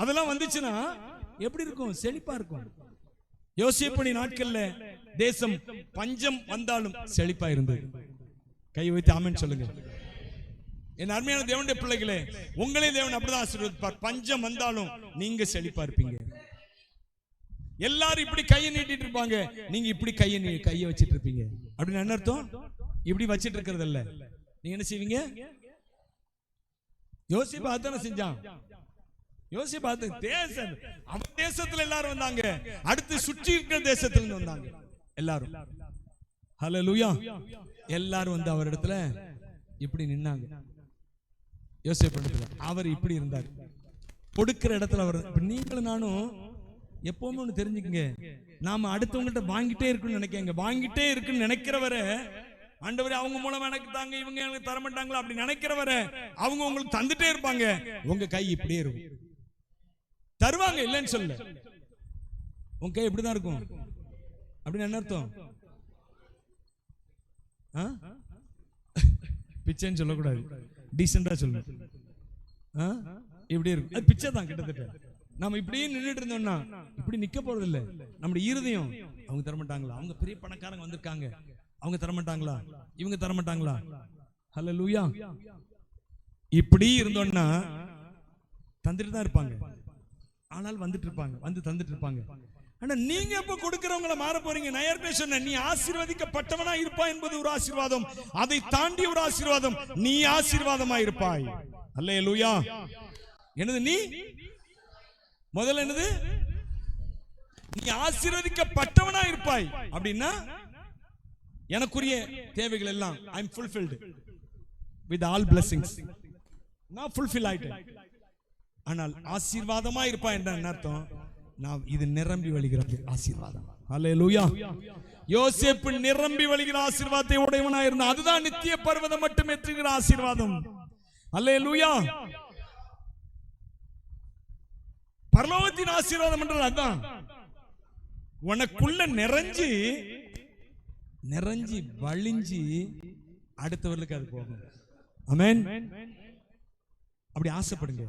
அதெல்லாம் வந்துச்சுன்னா எப்படி இருக்கும்? செழிப்பா இருக்கும். யோசிப்பணி நாட்கள்ல தேசம் பஞ்சம் வந்தாலும் செழிப்பா இருந்தது. கை வைத்து ஆமன் சொல்லுங்க என் அருமையான தேவனுடைய பிள்ளைகளே உங்களே தேவன் அப்படிதான் ஆசீர்வதிப்பார். பஞ்சம் வந்தாலும் நீங்க செழிப்பா இருப்பீங்க. எல்லாரும் இப்படி கையை நீட்டிட்டு இருப்பாங்க. நீங்க இப்படி கையை நீ கையை வச்சிட்டு இருப்பீங்க. அப்படின்னு என்ன அர்த்தம்? இப்படி வச்சிட்டு இருக்கிறது இல்ல நீங்க என்ன செய்வீங்க? யோசிப்பா அதான செஞ்சான். யோசி பார்த்து தேசம். அவன் தேசத்துல எல்லாரும் வந்தாங்க. அடுத்து சுற்றி இருக்கிற தேசத்துல இருந்து வந்தாங்க. எல்லாரும். ஹலோ லூயா எல்லாரும் வந்து அவர் இடத்துல இப்படி நின்னாங்க. யோசிப்பு இடத்துல அவர் இப்படி இருந்தார். கொடுக்கிற இடத்துல அவர் நீங்களும் நானும் எப்பவுமே ஒண்ணு தெரிஞ்சுக்கங்க. நாம அடுத்தவங்கள்ட்ட வாங்கிட்டே இருக்குன்னு நினைக்கங்க. வாங்கிட்டே இருக்குன்னு நினைக்கிறவரை ஆண்டவரே அவங்க மூலமா எனக்கு தாங்க இவங்க எனக்கு தர மாட்டாங்களா அப்படி நினைக்கிறவரை அவங்க உங்களுக்கு தந்துட்டே இருப்பாங்க. உங்க கை இப்படியே இருக்கும். தருவாங்க இல்லைன்னு சொல்ல. உன் கை இப்படிதான் இருக்கும். அப்படின்னு என்ன அர்த்தம்? ஆ? பிச்சைன்னு சொல்லக்கூடாது. டீசெண்டா சொல்லணும் ஆ? இப்படி இருக்கும். அது பிச்சை தான் கிட்டத்தட்ட. நம்ம இப்படியே நின்றுட்டு இருந்தோம்னா இப்படி நிக்க போறது இல்ல நம்முடைய இருதயம் அவங்க தரமாட்டாங்களா? அவங்க பெரிய பணக்காரங்க வந்திருக்காங்க. அவங்க தர மாட்டாங்களா இவங்க தர மாட்டாங்களா ஹலோ லூயா இப்படி இருந்தோம்னா தந்துட்டு தான் இருப்பாங்க. ஆனால் வந்துட்டு இருப்பாங்க வந்து தந்துட்டு இருப்பாங்க ஆனா நீங்க எப்ப கொடுக்கிறவங்கள மாற போறீங்க? நான் ஏற்கனவே சொன்னேன்? நீ ஆசீர்வதிக்கப்பட்டவனா இருப்பாய் என்பது ஒரு ஆசீர்வாதம். அதை தாண்டி ஒரு ஆசீர்வாதம். நீ ஆசீர்வாதமா இருப்பாய் அல்ல லூயா என்னது நீ? முதல்ல என்னது? நீ ஆசீர்வதிக்கப்பட்டவனா இருப்பாய். அப்படின்னா எனக்குரிய தேவைகள் எல்லாம் I am fulfilled with all blessings நான் ஃபுல்ஃபில் ஆயிட்டேன். ஆனால் ஆசீர்வாதமா இருப்பா என்ற அர்த்தம்? நான் இது நிரம்பி வழிகிறது ஆசீர்வாதம். அல்ல யோசேப்பு நிரம்பி வழிகிற ஆசீர்வாதத்தை உடையவனா இருந்தான். அதுதான் நித்திய பர்வதம் மட்டும் எத்துகிற ஆசீர்வாதம். அல்லேலூயா பரலோகத்தின் ஆசீர்வாதம் என்றால் அதான். உனக்குள்ள நிறைஞ்சு நிறைஞ்சு வழிஞ்சு அடுத்தவர்களுக்கு அது போகும். அமேன் அப்படி ஆசைப்படுங்க.